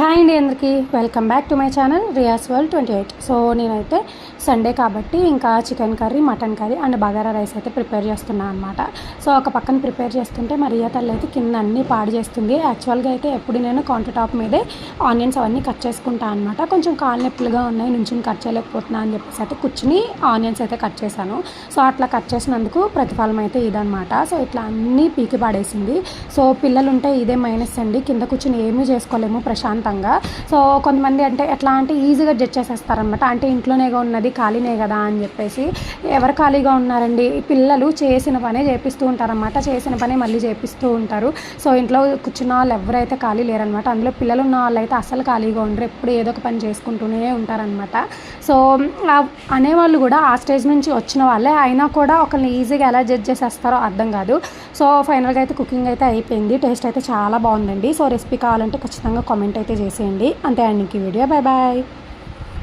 Hi అండి అందరికీ. Welcome back to my channel Riya's world twenty eight. So నేనైతే Sunday కాబట్టి ఇంకా chicken curry mutton curry and bagara rice అయితే prepare చేస్తున్నాను అనమాట సో ఒక పక్కన ప్రిపేర్ చేస్తుంటే మరియా తల్లి అయితే కింద అన్నీ పాడు చేస్తుంది. యాక్చువల్గా అయితే ఎప్పుడు నేను కౌంటర్ టాప్ మీదే ఆనియన్స్ అవన్నీ కట్ చేసుకుంటాను అనమాట కొంచెం కాళ్ళు నొప్పులుగా ఉన్నాయి నుంచుని కట్ చేయలేకపోతున్నా అని చెప్పేసి అయితే కూర్చుని ఆనియన్స్ అయితే కట్ చేశాను. సో అట్లా కట్ చేసినందుకు ప్రతిఫలం అయితే ఇదనమాట సో ఇట్లా అన్నీ పీకి పాడేసింది. సో పిల్లలు ఉంటే ఇదే మైనస్ అండి. కింద కూర్చుని ఏమీ చేసుకోలేము. ప్రశాంతంగా. సో కొంతమంది అంటే ఎట్లా అంటే ఈజీగా జడ్జ్ చేసేస్తారనమాట అంటే ఇంట్లోనేగా ఉన్నది ఖాళీనే కదా అని చెప్పేసి. ఎవరు ఖాళీగా ఉన్నారండి? పిల్లలు చేసిన పనే చేపిస్తూ ఉంటారనమాట చేసిన పనే మళ్ళీ చేపిస్తూ ఉంటారు. సో ఇంట్లో కూర్చున్న వాళ్ళు ఎవరైతే ఖాళీ లేరనమాట అందులో పిల్లలు ఉన్న వాళ్ళు అయితే అసలు ఖాళీగా ఉండరు. ఎప్పుడు ఏదో ఒక పని చేసుకుంటూనే ఉంటారనమాట సో అనేవాళ్ళు కూడా ఆ స్టేజ్ నుంచి వచ్చిన వాళ్ళే. అయినా కూడా ఒకరిని ఈజీగా ఎలా జడ్జ్ చేసేస్తారో అర్థం కాదు. సో ఫైనల్గా అయితే కుకింగ్ అయితే అయిపోయింది. టేస్ట్ అయితే చాలా బాగుందండి. సో రెసిపీ కావాలంటే ఖచ్చితంగా కామెంట్ అయితే చేసేయండి. అంతే అండి ఇంక వీడియో బాయ్ బాయ్.